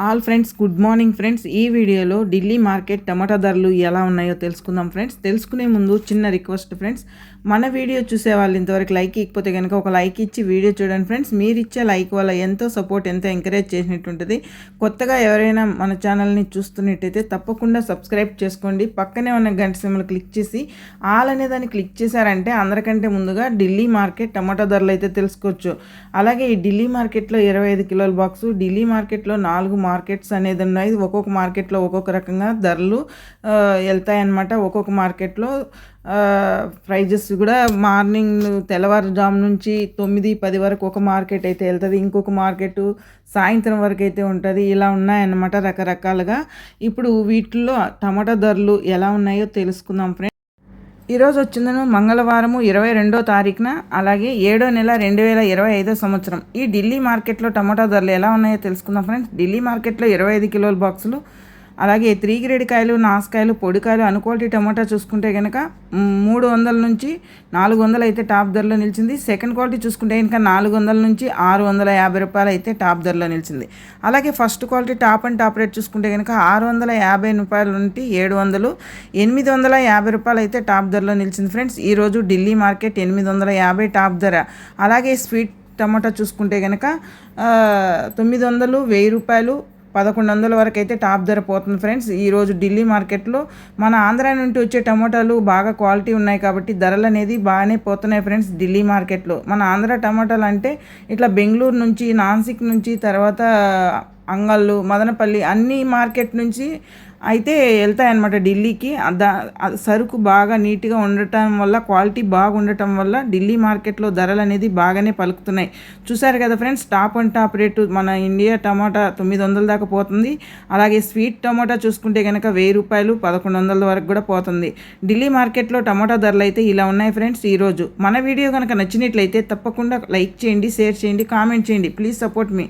All friends good morning friends. ఈ వీడియోలో Delhi market టమాటా ధరలు ఎలా ఉన్నాయో తెలుసుకుందాం ఫ్రెండ్స్. తెలుసుకునే ముందు చిన్న రిక్వెస్ట్ ఫ్రెండ్స్. మన వీడియో చూసే వాళ్ళు ఇంతవరకు లైక్ ఇకపోతే కనుక ఒక లైక్ ఇచ్చి వీడియో చూడండి ఫ్రెండ్స్. మీరు ఇచ్చే లైక్ వల్ల ఎంతో సపోర్ట్ ఎంతో ఎంకరేజ్ చేసినట్టు ఉంటుంది కొత్తగా ఎవరైనా మన ఛానల్ని చూస్తున్నట్టయితే తప్పకుండా సబ్స్క్రైబ్ చేసుకోండి. పక్కనే ఉన్న గంట సింబల్ క్లిక్ చేసి ఆల్ అనే దాన్ని క్లిక్ చేశారంటే అందరికంటే ముందుగా ఢిల్లీ మార్కెట్ టమాటా ధరలు అయితే తెలుసుకోవచ్చు. అలాగే ఈ ఢిల్లీ మార్కెట్లో ఇరవై ఐదు కిలోల బాక్సు ఢిల్లీ మార్కెట్లో నాలుగు మార్కెట్స్ అనేది ఉన్నాయి. ఒక్కొక్క మార్కెట్లో ఒక్కొక్క రకంగా ధరలు వెళ్తాయన్నమాట. ఒక్కొక్క మార్కెట్లో ప్రైజెస్ కూడా మార్నింగ్ తెల్లవారుజాము నుంచి తొమ్మిది పది వరకు ఒక మార్కెట్ అయితే వెళ్తుంది. ఇంకొక మార్కెట్ సాయంత్రం వరకు అయితే ఉంటుంది. ఇలా ఉన్నాయన్నమాట రకరకాలుగా. ఇప్పుడు వీటిల్లో టమాటా ధరలు ఎలా ఉన్నాయో తెలుసుకుందాం ఫ్రెండ్స్. ఈరోజు వచ్చిందను మంగళవారము ఇరవై రెండో తారీఖున అలాగే ఏడో నెల రెండు వేల ఇరవై ఐదో సంవత్సరం. ఈ ఢిల్లీ మార్కెట్లో టమాటా ధరలు ఎలా ఉన్నాయో తెలుసుకుందాం ఫ్రెండ్స్. ఢిల్లీ మార్కెట్లో ఇరవై ఐదు కిలోల బాక్సులు అలాగే త్రీ గ్రేడ్ కాయలు నాసుకాయలు పొడికాయలు అన్క్వాలిటీ టమాటా చూసుకుంటే కనుక మూడు వందల నుంచి నాలుగు వందలు అయితే టాప్ ధరలో నిలిచింది. సెకండ్ క్వాలిటీ చూసుకుంటే కనుక నాలుగు వందల నుంచి ఆరు వందల యాభై రూపాయలు అయితే టాప్ ధరలో నిలిచింది. అలాగే first quality top and top rate చూసుకుంటే కనుక ఆరు వందల యాభై రూపాయల నుండి ఏడు వందలు ఎనిమిది వందల యాభై రూపాయలు అయితే టాప్ ధరలో నిలిచింది ఫ్రెండ్స్. ఈరోజు ఢిల్లీ మార్కెట్ ఎనిమిది వందల యాభై టాప్ ధర. అలాగే స్వీట్ టమాటా చూసుకుంటే కనుక తొమ్మిది వందలు వెయ్యి రూపాయలు పదకొండు వందల వరకు అయితే టాప్ ధర పోతుంది ఫ్రెండ్స్. ఈరోజు ఢిల్లీ మార్కెట్లో మన ఆంధ్ర నుండి వచ్చే టమాటాలు బాగా క్వాలిటీ ఉన్నాయి కాబట్టి ధరలు అనేది బాగానే పోతున్నాయి ఫ్రెండ్స్ ఢిల్లీ మార్కెట్లో. మన ఆంధ్ర టమాటాలు అంటే ఇట్లా బెంగళూరు నుంచి నాన్సిక్ నుంచి తర్వాత అంగళ్ళు మదనపల్లి అన్ని మార్కెట్ నుంచి అయితే వెళ్తాయన్నమాట ఢిల్లీకి. దా సరుకు బాగా నీట్గా ఉండటం వల్ల క్వాలిటీ బాగుండటం వల్ల ఢిల్లీ మార్కెట్లో ధరలు అనేది బాగానే పలుకుతున్నాయి. చూసారు కదా friends top and top rate మన ఇండియా టమాటా తొమ్మిది వందల దాకా పోతుంది. అలాగే స్వీట్ టమాటా చూసుకుంటే కనుక వెయ్యి రూపాయలు పదకొండు వందల వరకు కూడా పోతుంది. ఢిల్లీ మార్కెట్లో టమాటా ధరలు అయితే ఇలా ఉన్నాయి ఫ్రెండ్స్ ఈరోజు మన వీడియో కనుక నచ్చినట్లయితే తప్పకుండా లైక్ చేయండి షేర్ చేయండి కామెంట్ చేయండి. Please support me.